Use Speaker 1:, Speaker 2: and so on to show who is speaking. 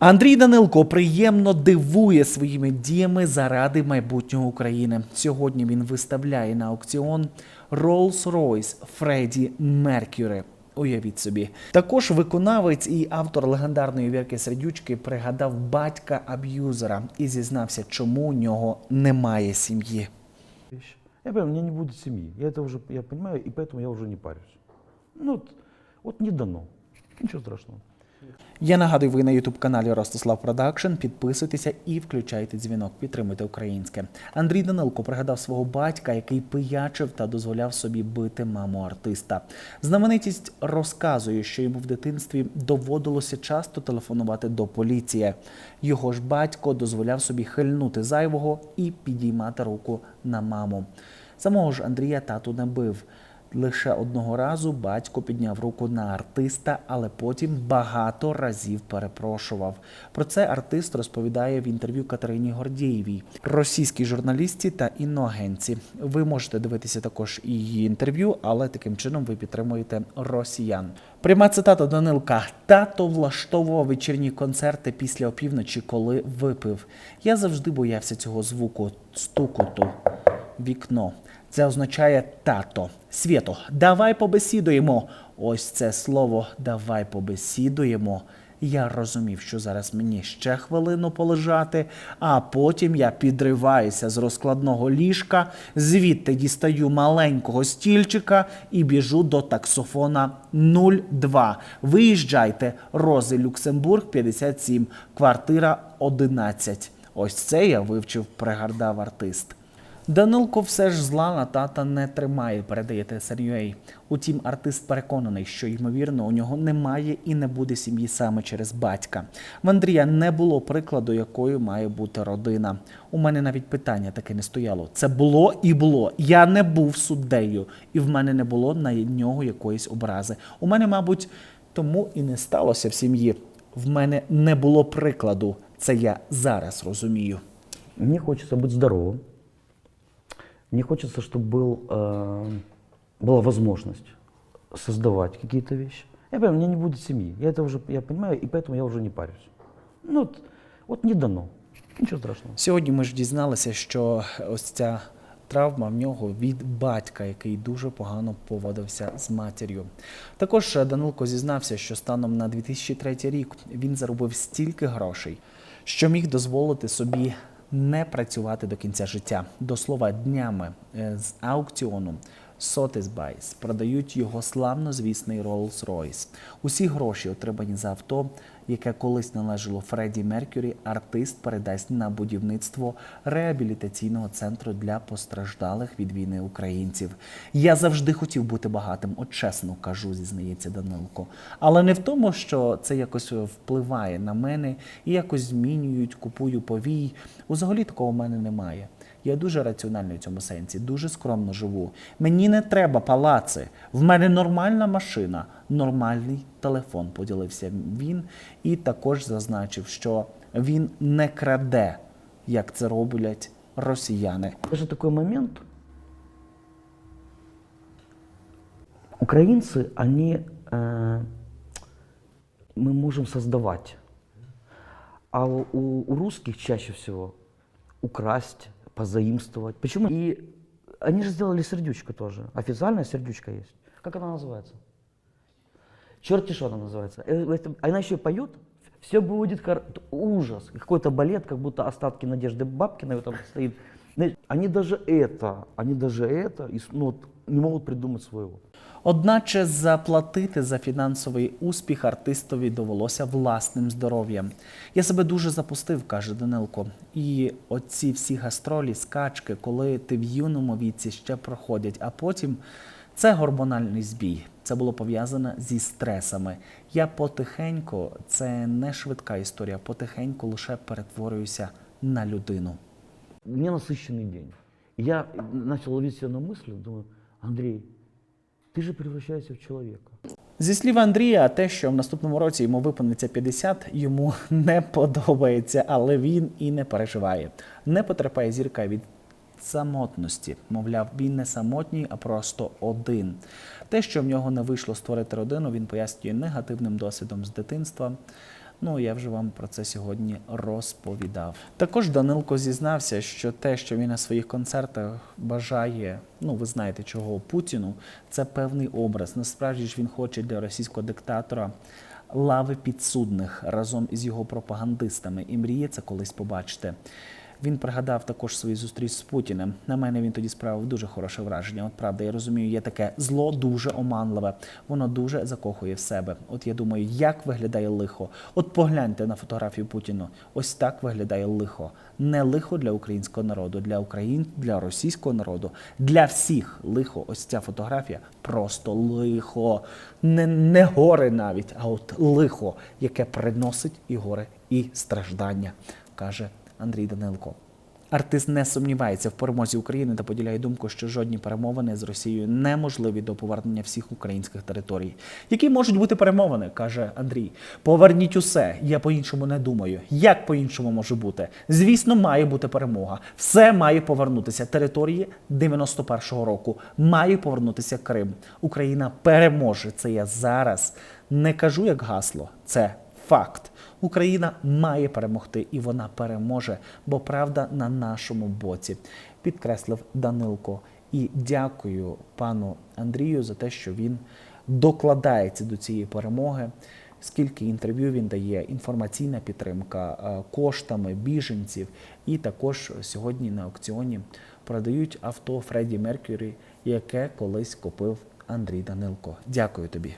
Speaker 1: Андрій Данилко приємно дивує своїми діями заради майбутнього України. Сьогодні він виставляє на аукціон Rolls-Royce Фредді Меркюри. Уявіть собі. Також виконавець і автор легендарної вірки сердючки пригадав батька аб'юзера і зізнався, чому у нього немає сім'ї.
Speaker 2: Я понимаю, не будет семьи. Я это уже я понимаю, и поэтому я уже не парюсь. Ну, вот, вот не дано. Ничего страшного.
Speaker 1: Я нагадую, ви на ютуб каналі Ростислав Продакшн. Підписуйтеся і включайте дзвінок. Підтримуйте українське. Андрій Данилко пригадав свого батька, який пиячив та дозволяв собі бити маму артиста. Знаменитість розказує, що йому в дитинстві доводилося часто телефонувати до поліції. Його ж батько дозволяв собі хильнути зайвого і підіймати руку на маму. Самого ж Андрія тату не бив. Лише одного разу батько підняв руку на артиста, але потім багато разів перепрошував. Про це артист розповідає в інтерв'ю Катерині Гордієвій, російській журналістці та іноагенці. Ви можете дивитися також її інтерв'ю, але таким чином ви підтримуєте росіян. Пряма цитата Данилка: тато влаштовував вечірні концерти після опівночі, коли випив. Я завжди боявся цього звуку стукоту вікно. Це означає тато. Свято, давай побесідуємо. Ось це слово давай побесідуємо. Я розумів, що зараз мені ще хвилину полежати, а потім я підриваюся з розкладного ліжка, звідти дістаю маленького стільчика і біжу до таксофона 02. Виїжджайте, Рози Люксембург 57, квартира 11. Ось це я вивчив, пригадав артист. Данилко все ж зла на тата не тримає, передає TSR.ua. Утім, артист переконаний, що ймовірно у нього немає і не буде сім'ї саме через батька. В Андрія не було прикладу, якою має бути родина. У мене навіть питання таке не стояло. Це було і було. Я не був суддею, і в мене не було на нього якоїсь образи. У мене, мабуть, тому і не сталося в сім'ї. В мене не було прикладу. Це я зараз розумію.
Speaker 2: Мне хочется быть здоровым. Мне хочется, чтобы был, э, была возможность создавать какие-то вещи. Я понимаю, у меня не будет семьи. Я это уже я понимаю, и поэтому я уже не парюсь. Ну, вот, вот не дано. Ничего страшного.
Speaker 1: Сьогодні ми ж дізналися, що ось ця травма в нього від батька, який дуже погано поводився з матір'ю. Також е, Данилко зізнався, що станом на 2003 рік він заробив стільки грошей, що міг дозволити собі не працювати до кінця життя. До слова, днями е, з аукціону Sotheby's продають його славнозвісний Rolls-Royce. Усі гроші, отримані за авто, яке колись належало Фредді Меркюрі, артист передасть на будівництво реабілітаційного центру для постраждалих від війни українців. Я завжди хотів бути багатим, от чесно кажу, зізнається Данилко. Але не в тому, що це якось впливає на мене і якось змінюють, купую повій. Взагалі такого в мене немає. Я дуже раціональний в цьому сенсі, дуже скромно живу. Мені не треба палаци. В мене нормальна машина, нормальний телефон. Поділився він і також зазначив, що він не краде, як це роблять росіяни.
Speaker 2: Даже такой момент. Украинцы, они, э, мы можем создавать. А у, у русских чаще всего украсть, Позаимствовать. Почему? И они же сделали сердючку тоже. Официальная сердючка есть. Как она называется? Черти что она называется. Э, Она еще поет, все будет хор- ужас. Какой-то балет, как будто остатки Надежды Бабкиной там стоит. Они даже это, они даже это и ну, не могут придумать своего.
Speaker 1: Одначе заплатити за фінансовий успіх артистові довелося власним здоров'ям. Я себе дуже запустив, каже Данилко. І оці всі гастролі, скачки, коли ти в юному віці ще проходять, а потім це гормональний збій. Це було пов'язане зі стресами. Я потихеньку, це не швидка історія, потихеньку лише перетворююся на людину.
Speaker 2: У меня насыщенный день. И Я начал ловить себя на мысли, думаю, Андрей, ты же превращаешься в человека.
Speaker 1: Зі слів Андрія, те, що в наступному році йому виповниться 50, йому не подобається, але він і не переживає. Не потерпає зірка від самотності. Мовляв, він не самотній, а просто один. Те, що в нього не вийшло створити родину, він пояснює негативним досвідом з дитинства. Ну я вже вам про це сьогодні розповідав. Також Данилко зізнався, що те, що він на своїх концертах бажає, ну ви знаєте чого Путіну, це певний образ. Насправді ж він хоче для російського диктатора лави підсудних разом із його пропагандистами і мріє це колись побачити. Він пригадав також свою зустріч з Путіним. На мене він тоді справив дуже хороше враження. От правда, я розумію, є таке зло дуже оманливе. Воно дуже закохує в себе. От я думаю, як виглядає лихо. От погляньте на фотографію Путіну. Ось так виглядає лихо. Не лихо для українського народу, для україн, для російського народу, для всіх лихо. Ось ця фотографія просто лихо. Не, не горе навіть, а от лихо, яке приносить і горе, і страждання, каже Андрій Данилко. Артист не сумнівається в перемозі України та поділяє думку, що жодні перемовини з Росією неможливі до повернення всіх українських територій. Які можуть бути перемовини, каже Андрій. Поверніть усе. Я по-іншому не думаю. Як по-іншому може бути? Звісно, має бути перемога. Все має повернутися. Території 91-го року має повернутися Крим. Україна переможе. Це я зараз не кажу як гасло. Це факт. Україна має перемогти, і вона переможе, бо правда на нашому боці, підкреслив Данилко. І дякую пану Андрію за те, що він докладається до цієї перемоги. Скільки інтерв'ю він дає, інформаційна підтримка е, коштами біженців, і також сьогодні на аукціоні продають авто Фредді Меркюрі, яке колись купив Андрій Данилко. Дякую тобі.